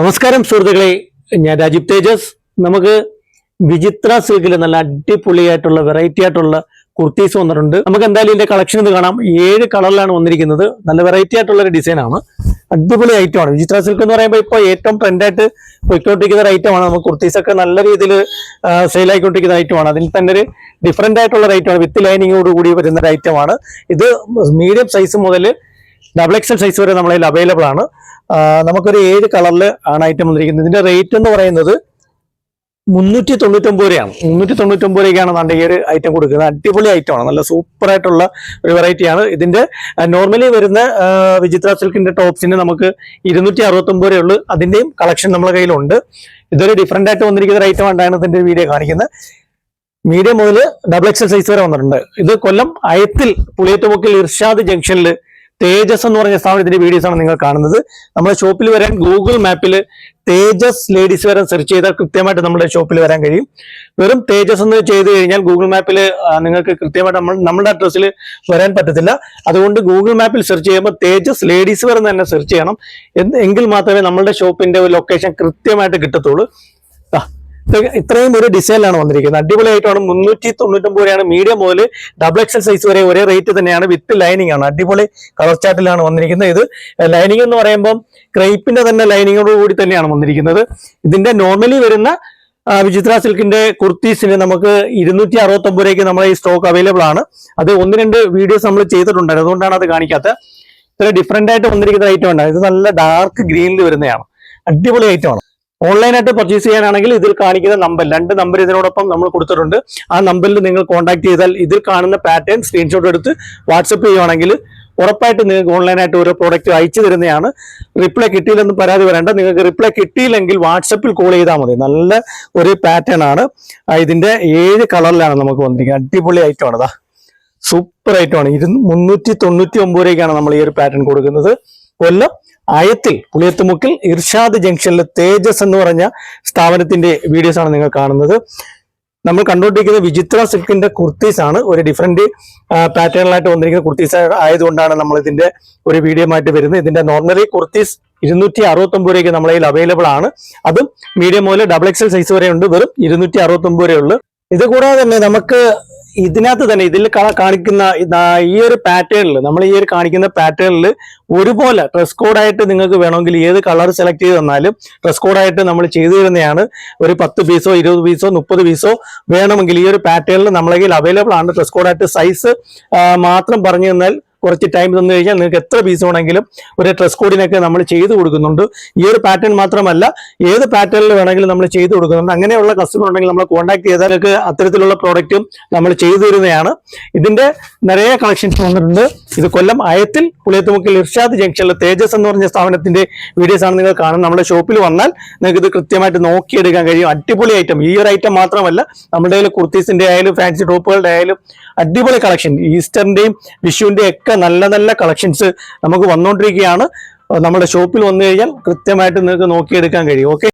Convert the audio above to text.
നമസ്കാരം സുഹൃത്തുക്കളെ. ഞാൻ രാജീവ് തേജസ്. നമുക്ക് വിചിത്ര സിൽക്കിൽ നല്ല അടിപൊളിയായിട്ടുള്ള വെറൈറ്റി ആയിട്ടുള്ള കുർത്തീസ് വന്നിട്ടുണ്ട്. നമുക്ക് എന്തായാലും ഇതിന്റെ കളക്ഷൻ ഇത് കാണാം. ഏഴ് കളറിലാണ് വന്നിരിക്കുന്നത്. നല്ല വെറൈറ്റി ആയിട്ടുള്ള ഒരു ഡിസൈനാണ് അടിപൊളി ഐറ്റം ആണ്. വിചിത്ര സിൽക്ക് എന്ന് പറയുമ്പോൾ ഇപ്പോൾ ഏറ്റവും ട്രെൻഡായിട്ട് പോയിക്കൊണ്ടിരിക്കുന്ന ഒരു ഐറ്റമാണ് നമുക്ക് കുർത്തീസ് ഒക്കെ നല്ല രീതിയിൽ സെയിൽ ആയിക്കൊണ്ടിരിക്കുന്ന ഐറ്റം ആണ്. അതിൽ തന്നെ ഒരു ഡിഫറെന്റ് ആയിട്ടുള്ള ഐറ്റമാണ് വിത്ത് ലൈനിങ്ങോട് കൂടി വരുന്ന ഒരു ഐറ്റമാണ് ഇത് മീഡിയം സൈസ് മുതൽ ഡബിൾ എക്സൽ സൈസ് വരെ നമ്മളതിൽ അവൈലബിൾ ആണ്. നമുക്കൊരു ഏഴ് കളറിൽ ആണ് ഐറ്റം വന്നിരിക്കുന്നത്. ഇതിന്റെ റേറ്റ് എന്ന് പറയുന്നത് മുന്നൂറ്റി തൊണ്ണൂറ്റൊമ്പത് രൂപയാണ്. മുന്നൂറ്റി തൊണ്ണൂറ്റൊമ്പത് രൂപയ്ക്കാണ് നമ്മുടെ ഈ ഒരു ഐറ്റം കൊടുക്കുന്നത്. അടിപൊളി ഐറ്റം ആണ്. നല്ല സൂപ്പർ ആയിട്ടുള്ള ഒരു വെറൈറ്റിയാണ് ഇതിന്റെ നോർമലി വരുന്ന വിചിത്ര സിൽക്കിന്റെ ടോപ്സിന് നമുക്ക് ഇരുന്നൂറ്റി അറുപത്തൊമ്പത് രൂപയുള്ളൂ അതിന്റെയും കളക്ഷൻ നമ്മുടെ കയ്യിലുണ്ട്. ഇതൊരു ഡിഫറെന്റ് ആയിട്ട് വന്നിരിക്കുന്ന ഒരു ഐറ്റം ഉണ്ടായിരുന്നു ഇതിന്റെ വീഡിയോ കാണിക്കുന്നത്. മീഡിയം മുതൽ ഡബിൾ എക്സൽ സൈസ് വരെ വന്നിട്ടുണ്ട്. ഇത് കൊല്ലം അയത്തിൽ പുളിയത്തുമുക്കിൽ ഇർഷാദ് ജംഗ്ഷനിൽ തേജസ് എന്ന് പറഞ്ഞ സ്ഥാപനത്തിന്റെ വീഡിയോസ് ആണ് നിങ്ങൾ കാണുന്നത്. നമ്മുടെ ഷോപ്പിൽ വരാൻ ഗൂഗിൾ മാപ്പിൽ തേജസ് ലേഡീസ് വരാൻ സെർച്ച് ചെയ്താൽ കൃത്യമായിട്ട് നമ്മുടെ ഷോപ്പിൽ വരാൻ കഴിയും. വെറും തേജസ് എന്ന് ചെയ്ത് കഴിഞ്ഞാൽ ഗൂഗിൾ മാപ്പിൽ നിങ്ങൾക്ക് കൃത്യമായിട്ട് നമ്മൾ നമ്മുടെ അഡ്രസ്സിൽ വരാൻ പറ്റത്തില്ല. അതുകൊണ്ട് ഗൂഗിൾ മാപ്പിൽ സെർച്ച് ചെയ്യുമ്പോൾ തേജസ് ലേഡീസ് വരെ തന്നെ സെർച്ച് ചെയ്യണം. എങ്കിൽ മാത്രമേ നമ്മളുടെ ഷോപ്പിന്റെ ലൊക്കേഷൻ കൃത്യമായിട്ട് കിട്ടത്തുള്ളൂ. ഇത്രയും ഒരു ഡിസൈനിലാണ് വന്നിരിക്കുന്നത്. അടിപൊളിയായിട്ടാണ്. മുന്നൂറ്റി തൊണ്ണൂറ്റൊമ്പത് രൂപയാണ് മീഡിയം മുതൽ ഡബിൾ എക്സൽ സൈസ് വരെ ഒരേ റേറ്റ് തന്നെയാണ് വിത്ത് ലൈനിങ് ആണ്. അടിപൊളി കളർ ചാർട്ടിലാണ് വന്നിരിക്കുന്നത് ഇത്. ലൈനിങ് എന്ന് പറയുമ്പോൾ ക്രൈപ്പിന്റെ തന്നെ ലൈനിങ്ങോട് കൂടി തന്നെയാണ് വന്നിരിക്കുന്നത്. ഇതിന്റെ നോർമലി വരുന്ന വിചിത്ര സിൽക്കിന്റെ കുർത്തീസിന് നമുക്ക് ഇരുന്നൂറ്റി അറുപത്തൊമ്പത് രൂപയ്ക്ക് നമ്മുടെ ഈ സ്റ്റോക്ക് അവൈലബിൾ ആണ്. അത് ഒന്ന് രണ്ട് വീഡിയോസ് നമ്മൾ ചെയ്തിട്ടുണ്ടായിരുന്നു. അതുകൊണ്ടാണ് അത് കാണിക്കാത്ത ഇത്ര ഡിഫറെന്റ് ആയിട്ട് വന്നിരിക്കുന്ന ഐറ്റം ഉണ്ട് ഇത് നല്ല ഡാർക്ക് ഗ്രീനിൽ വരുന്നതാണ്. അടിപൊളി ഐറ്റമാണ് ഓൺലൈനായിട്ട് പർച്ചേസ് ചെയ്യാനാണെങ്കിൽ ഇതിൽ കാണിക്കുന്ന നമ്പർ രണ്ട് നമ്പർ ഇതിനോടൊപ്പം നമ്മൾ കൊടുത്തിട്ടുണ്ട്. ആ നമ്പറിൽ നിങ്ങൾ കോൺടാക്ട് ചെയ്താൽ ഇതിൽ കാണുന്ന പാറ്റേൺ സ്ക്രീൻഷോട്ട് എടുത്ത് വാട്സപ്പ് ചെയ്യുവാണെങ്കിൽ ഉറപ്പായിട്ട് നിങ്ങൾക്ക് ഓൺലൈനായിട്ട് ഓരോ പ്രോഡക്റ്റ് അയച്ചു തരുന്നതാണ്. റിപ്ലൈ കിട്ടിയില്ലെന്ന് പരാതി വരേണ്ട നിങ്ങൾക്ക് റിപ്ലൈ കിട്ടിയില്ലെങ്കിൽ വാട്സപ്പിൽ കോൾ ചെയ്താൽ മതി. നല്ല ഒരു പാറ്റേൺ ആണ്. ഇതിന്റെ ഏഴ് കളറിലാണ് നമുക്ക് വന്നിരിക്കുന്നത്. അടിപൊളി ഐറ്റം ആണ് ഇതാ സൂപ്പർ ഐറ്റം ആണ്. ഇരുന്ന് മുന്നൂറ്റി തൊണ്ണൂറ്റി ഒമ്പത് രൂപയ്ക്കാണ് നമ്മൾ ഈ ഒരു പാറ്റേൺ കൊടുക്കുന്നത്. കൊല്ലം അയത്തിൽ പുളിയത്തുമുക്കിൽ ഇർഷാദ് ജംഗ്ഷനിലെ തേജസ് എന്ന് പറഞ്ഞ സ്ഥാപനത്തിന്റെ വീഡിയോസ് ആണ് നിങ്ങൾ കാണുന്നത്. നമ്മൾ കണ്ടുകൊണ്ടിരിക്കുന്ന വിചിത്ര സിൽക്കിന്റെ കുർത്തീസ് ആണ്. ഒരു ഡിഫറെന്റ് പാറ്റേണിലായിട്ട് വന്നിരിക്കുന്ന കുർത്തീസ് ആയതുകൊണ്ടാണ് നമ്മൾ ഇതിന്റെ ഒരു വീഡിയോ ആയിട്ട് വരുന്നത്. ഇതിന്റെ നോർമലി കുർത്തീസ് ഇരുന്നൂറ്റി അറുപത്തൊമ്പത് രൂപയ്ക്ക് നമ്മളെ അവൈലബിൾ ആണ്. അതും മീഡിയം മുതൽ ഡബിൾ എക്സൽ സൈസ് വരെ ഉണ്ട് വെറും ഇരുന്നൂറ്റി അറുപത്തൊമ്പത് രൂപയുള്ളൂ ഇത് കൂടാതെ തന്നെ നമുക്ക് ഇതിനകത്ത് തന്നെ ഇതിൽ കാണിക്കുന്ന ഈ ഒരു പാറ്റേണിൽ നമ്മൾ ഈ ഒരു കാണിക്കുന്ന പാറ്റേണിൽ ഒരുപോലെ ഡ്രസ് കോഡായിട്ട് നിങ്ങൾക്ക് വേണമെങ്കിൽ ഏത് കളർ സെലക്ട് ചെയ്ത് തന്നാലും ഡ്രസ് കോഡായിട്ട് നമ്മൾ ചെയ്തു തരുന്നതാണ്. ഒരു പത്ത് പീസോ ഇരുപത് പീസോ മുപ്പത് പീസോ വേണമെങ്കിൽ ഈ ഒരു പാറ്റേണിൽ നമ്മളെങ്കിൽ അവൈലബിൾ ആണ് ഡ്രസ് കോഡായിട്ട് സൈസ് മാത്രം പറഞ്ഞു തന്നാൽ കുറച്ച് ടൈം തന്നു കഴിഞ്ഞാൽ നിങ്ങൾക്ക് എത്ര പീസ് വേണമെങ്കിലും ഒരു ഡ്രസ് കോഡിനൊക്കെ നമ്മൾ ചെയ്തു കൊടുക്കുന്നുണ്ട്. ഈ ഒരു പാറ്റേൺ മാത്രമല്ല ഏത് പാറ്റേണിൽ വേണമെങ്കിലും നമ്മൾ ചെയ്തു കൊടുക്കുന്നുണ്ട്. അങ്ങനെയുള്ള കസ്റ്റമർ ഉണ്ടെങ്കിൽ നമ്മൾ കോൺടാക്ട് ചെയ്താൽ നിങ്ങൾക്ക് അത്തരത്തിലുള്ള പ്രോഡക്റ്റും നമ്മൾ ചെയ്തു തരുന്നതാണ്. ഇതിന്റെ നിറയെ കളക്ഷൻസ് വന്നിട്ടുണ്ട്. ഇത് കൊല്ലം അയത്തിൽ പുളിയത്തുമുക്കിൽ ഇർഷാദ് ജംഗ്ഷനിലെ തേജസ് എന്ന് പറഞ്ഞ സ്ഥാപനത്തിന്റെ വീഡിയോസ് ആണ് നിങ്ങൾ കാണുന്നത്. നമ്മുടെ ഷോപ്പിൽ വന്നാൽ നിങ്ങൾക്ക് ഇത് കൃത്യമായിട്ട് നോക്കിയെടുക്കാൻ കഴിയും. അടിപൊളി ഐറ്റം ഈ ഒരു ഐറ്റം മാത്രമല്ല നമ്മുടെ കയ്യിൽ കുർത്തീസിന്റെ ആയാലും ഫാൻസി ടോപ്പുകളുടെ ആയാലും അടിപൊളി കളക്ഷൻ ഈസ്റ്ററിന്റെയും വിഷുവിന്റെയും ഒക്കെ നല്ല നല്ല കളക്ഷൻസ് നമുക്ക് വന്നുകൊണ്ടിരിക്കുകയാണ് നമ്മുടെ ഷോപ്പിൽ വന്നു കഴിഞ്ഞാൽ കൃത്യമായിട്ട് നിങ്ങൾക്ക് നോക്കിയെടുക്കാൻ കഴിയും. ഓക്കെ